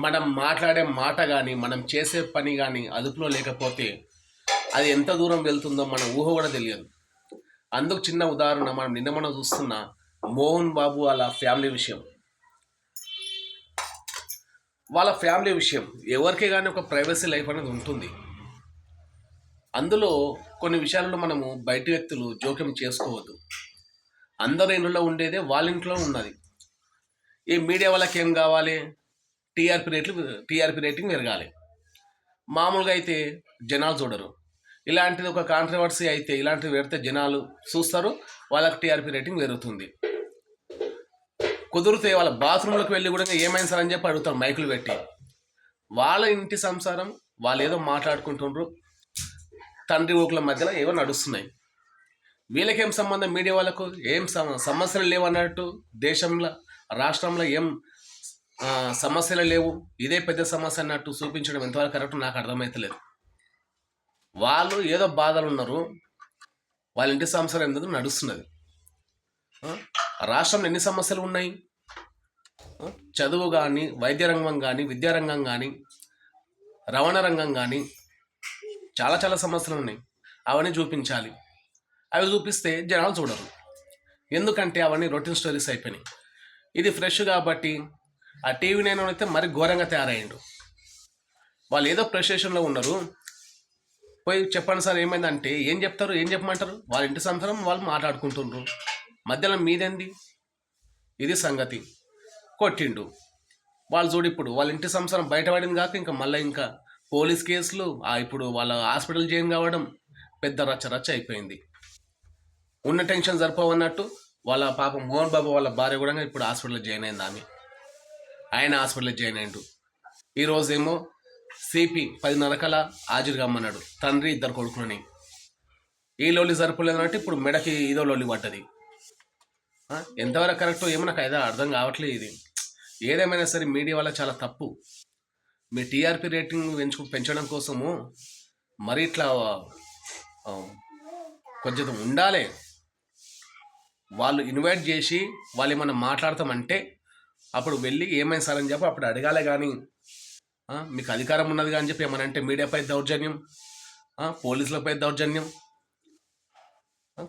మనం మాట్లాడే మాట కానీ మనం చేసే పని కానీ అదుపులో లేకపోతే అది ఎంత దూరం వెళ్తుందో మన ఊహ కూడా తెలియదు. అందుకు చిన్న ఉదాహరణ మనం నిన్న మనం చూస్తున్న మోహన్ బాబు వాళ్ళ ఫ్యామిలీ విషయం. వాళ్ళ ఫ్యామిలీ విషయం. ఎవరికి కానీ ఒక ప్రైవసీ లైఫ్ అనేది ఉంటుంది. అందులో కొన్ని విషయాలలో మనము బయట వ్యక్తులు జోక్యం చేసుకోవద్దు. అందరి ఇంట్లో ఉండేదే వాళ్ళ ఇంట్లో ఉన్నది. ఈ మీడియా వాళ్ళకి ఏం కావాలి? టీఆర్పీ రేట్లు టీఆర్పీ రేటింగ్ పెరగాలి. మామూలుగా అయితే జనాలు చూడరు. ఇలాంటిది ఒక కాంట్రవర్సీ అయితే ఇలాంటివి పెడితే జనాలు చూస్తారు వాళ్ళకి టీఆర్పీ రేటింగ్ పెరుగుతుంది. కుదిరితే వాళ్ళ బాత్రూంలోకి వెళ్ళి కూడా ఏమైంది సార్ అని చెప్పి అడుగుతారు మైకులు పెట్టి. వాళ్ళ ఇంటి సంసారం వాళ్ళు ఏదో మాట్లాడుకుంటుండ్రు తండ్రి ఊకుల మధ్యలో ఏవో నడుస్తున్నాయి. వీళ్ళకేం సంబంధం? మీడియా వాళ్ళకు ఏం సమ సమస్యలు లేవన్నట్టు దేశంలో రాష్ట్రంలో ఏం సమస్యలు లేవు. ఇదే పెద్ద సమస్య అన్నట్టు చూపించడం ఎంతవరకు కరెక్ట్ నాకు అర్థమవుతలేదు వాళ్ళు ఏదో బాధలు ఉన్నారు. వాళ్ళ ఇంటి సంవత్సరం ఎందుకు నడుస్తున్నది. రాష్ట్రంలో ఎన్ని సమస్యలు ఉన్నాయి? చదువు కానీ వైద్య రంగం కానీ విద్యారంగం కానీ రవాణా రంగం కానీ చాలా చాలా సమస్యలు ఉన్నాయి. అవన్నీ చూపించాలి. అవి చూపిస్తే జనాలు చూడరు. ఎందుకంటే అవన్నీ రొటీన్ స్టోరీస్ అయిపోయినాయి. ఇది ఫ్రెష్ కాబట్టి ఆ టీవీ నైన్ అయితే మరి ఘోరంగా తయారయ్యిండు. వాళ్ళు ఏదో ప్రెస్టేషన్లో ఉన్నారు. పోయి చెప్పండి సార్ ఏమైందంటే ఏం చెప్తారు ఏం చెప్పమంటారు? వాళ్ళ ఇంటి సంసారం వాళ్ళు మాట్లాడుకుంటుండ్రు. మధ్యలో మీదేంది? ఇది సంగతి. కొట్టిండు. వాళ్ళు చూడు ఇప్పుడు వాళ్ళ ఇంటి సంసారం బయటపడింది కాక ఇంకా మళ్ళీ ఇంకా పోలీస్ కేసులు ఆ ఇప్పుడు వాళ్ళ హాస్పిటల్ జైన్ కావడం పెద్ద రచ్చ రచ్చ అయిపోయింది. ఉన్న టెన్షన్ సరిపోవన్నట్టు వాళ్ళ పాప మోహన్ బాబు వాళ్ళ భార్య కూడా ఇప్పుడు హాస్పిటల్లో జాయిన్ అయింది ఆమె. ఆయన హాస్పిటల్లో జాయిన్ అయ్యాడు. ఈరోజేమో సిపి పదిన్నర కల హాజరు కమ్మన్నాడు తండ్రి ఇద్దరు కొడుకులని. ఈ లోలి సరిపోలేదంటే ఇప్పుడు మెడకి ఇదో లోలి పడ్డది. ఎంతవరకు కరెక్టో ఏమో నాకు అయితే అర్థం కావట్లేదు ఇది. ఏదేమైనా సరే మీడియా వల్ల చాలా తప్పు. మీ టీఆర్పీ రేటింగ్ పెంచు పెంచడం కోసము మరి ఇట్లా కొంచెం ఉండాలి. వాళ్ళు ఇన్వైట్ చేసి వాళ్ళు ఏమైనా మాట్లాడతామంటే అప్పుడు వెళ్ళి ఏమైంది సార్ అని చెప్పి అప్పుడు అడగాలి కానీ మీకు అధికారం ఉన్నది కానీ చెప్పి ఏమన్నా అంటే మీడియాపై దౌర్జన్యం పోలీసులపై దౌర్జన్యం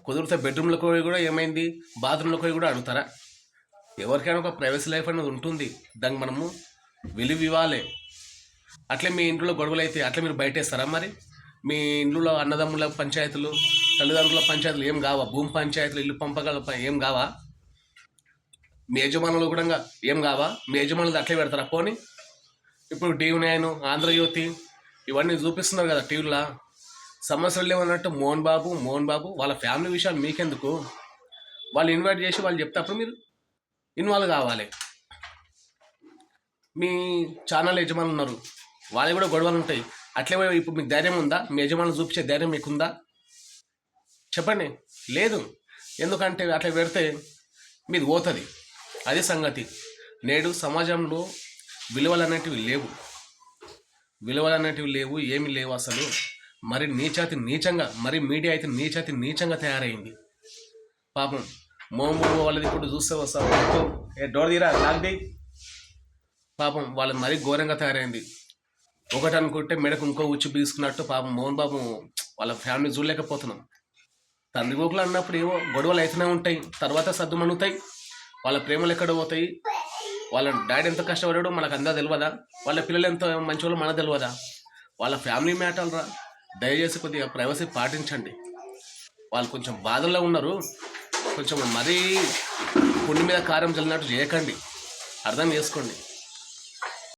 కుదిరితే బెడ్రూమ్లోకి పోయి కూడా ఏమైంది బాత్రూంలోకి పోయి కూడా అడుగుతారా? ఎవరికైనా ఒక ప్రైవసీ లైఫ్ అనేది ఉంటుంది దానికి మనము విలువ ఇవ్వాలి. అట్లే మీ ఇంట్లో గొడవలు అయితే అట్లా మీరు బయటేస్తారా మరి? మీ ఇంట్లో అన్నదమ్ముల పంచాయతీలు తల్లిదండ్రుల పంచాయతీలు ఏం కావా? భూమి పంచాయతీలు ఇల్లు పంపగల ఏం కావా? మీ యజమానులు కూడా ఏం కావా? మీ యజమానులు అట్లే పెడతారా? పోని. ఇప్పుడు టీవీ నైన్ ఆంధ్రజ్యోతి ఇవన్నీ చూపిస్తున్నారు కదా టీవీలో. సమస్యలు లేవన్నట్టు మోహన్ బాబు మోహన్ బాబు వాళ్ళ ఫ్యామిలీ విషయాలు మీకెందుకు? వాళ్ళు ఇన్వైట్ చేసి వాళ్ళు చెప్తే అప్పుడు మీరు. ఇన్వాల్వ్ కావాలి. మీ ఛానల్ యజమానులు ఉన్నారు. వాళ్ళకి కూడా గొడవలు ఉంటాయి. అట్లే ఇప్పుడు మీకు ధైర్యం ఉందా? మీ యజమానులు చూపించే ధైర్యం మీకుందా? చెప్పండి. లేదు. ఎందుకంటే అట్లా పెడితే మీది పోతుంది. అదే సంగతి. నేడు సమాజంలో విలువలు అనేటివి లేవు. విలువలు అనేటివి లేవు ఏమి లేవు అసలు. మరి నీచాతి నీచంగా మరి మీడియా అయితే నీచాతి నీచంగా తయారైంది. పాపం మోము వాళ్ళది ఇప్పుడు చూస్తే వస్తా ఏ డోర్ తీరా? లాక్ పాపం వాళ్ళు మరీ ఘోరంగా తయారైంది. ఒకటి అనుకుంటే మెడకు ఇంకో ఉచ్చి బీసుకున్నట్టు పాపం మోహన్ బాబు వాళ్ళ ఫ్యామిలీ చూడలేకపోతున్నాం. తండ్రి గోకులు అన్నప్పుడు ఏవో గొడవలు అయితేనే ఉంటాయి తర్వాత సర్దుమణుతాయి. వాళ్ళ ప్రేమలు ఎక్కడ పోతాయి? వాళ్ళ డాడీ ఎంత కష్టపడాడో మనకు అందా తెలియదా వాళ్ళ పిల్లలు ఎంత మంచి వాళ్ళు మనకు తెలియదా వాళ్ళ ఫ్యామిలీ మ్యాటర్రా రా. దయచేసి కొద్దిగా ప్రైవసీ పాటించండి. వాళ్ళు కొంచెం బాధల్లో ఉన్నారు. కొంచెం మరీ పుండి మీద కారం చల్లినట్టు చేయకండి. అర్థం చేసుకోండి.